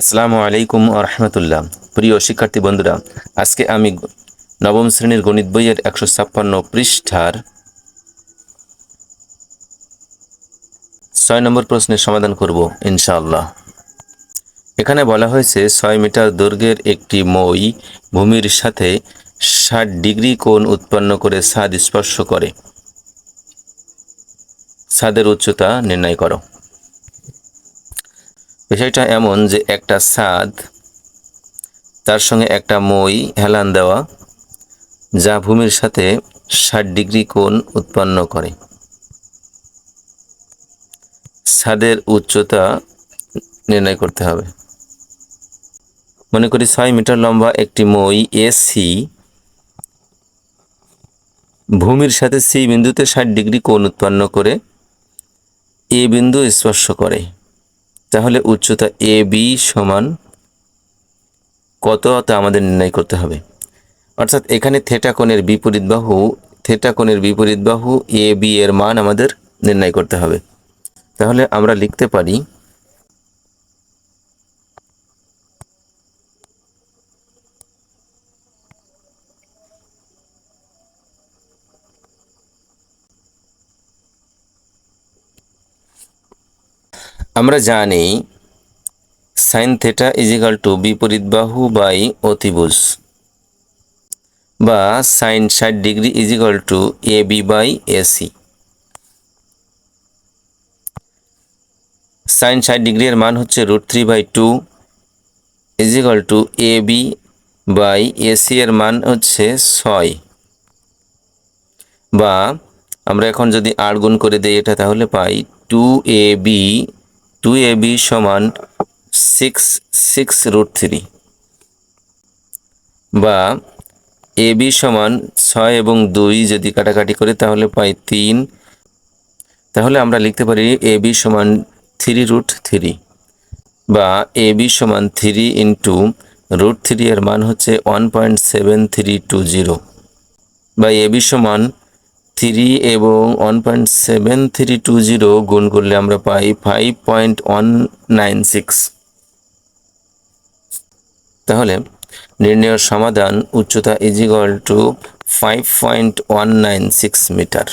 আসসালামু আলাইকুম রহমতুল্লাহ। প্রিয় শিক্ষার্থী বন্ধুরা, আজকে আমি নবম শ্রেণির গণিত বইয়ের একশো ছাপ্পান্ন পৃষ্ঠার ছয় নম্বর প্রশ্নের সমাধান করব, ইনশাআল্লাহ। এখানে বলা হয়েছে ছয় মিটার দৈর্ঘ্যের একটি মই ভূমির সাথে ষাট ডিগ্রি কোণ উৎপন্ন করে ছাদ স্পর্শ করে। ছাদের উচ্চতা নির্ণয় করো। বিষয়টা এমন যে একটা ছাদ তার সঙ্গে একটা মই, হেলান দেওয়া, যা ভূমির সাথে ষাট ডিগ্রি কোণ উৎপন্ন করে। ছাদের উচ্চতা নির্ণয় করতে হবে। মনে করি ছয় মিটার লম্বা একটি মই এসি ভূমির সাথে সি বিন্দুতে ষাট ডিগ্রি কোণ উৎপন্ন করে, এ বিন্দু স্পর্শ করে। তাহলে উচ্চতা এ বি সমান কত তা আমাদের নির্ণয় করতে হবে। অর্থাৎ এখানে থেটা কোণের বিপরীত বাহু থেটা কোণের বিপরীত বাহু এ বি এর মান আমাদের নির্ণয় করতে হবে। তাহলে আমরা লিখতে পারি আমরা জানি সাইন থেটা ইজিক্যাল টু বিপরীত বাহু বাই অতিভুজ বা সাইন ষাট degree equal to A B by AC sine ষাট ডিগ্রি এর মান হচ্ছে root three by two equal to A B by AC এর মান হচ্ছে ছয়। বা আমরা এখন যদি আট গুণ করে দিই এটা তাহলে পাই two A B two A B সমান সিক্স সিক্স রুট থ্রি বা এ বি সমান ছয় এবং দুই যদি কাটাকাটি করে তাহলে পাই তিন। তাহলে আমরা লিখতে পারি এ বি সমান থ্রি রুট থ্রি বা এ বি সমান থ্রি ইন্টু রুট থ্রি এর মান হচ্ছে one point seven three two zero বা এ বি সমান থ্রি এবং one point seven three two zero গুণ করলে আমরা পাই five point one nine six তাহলে নির্ণয়ের সমাধান উচ্চতা equal to five point one nine six metre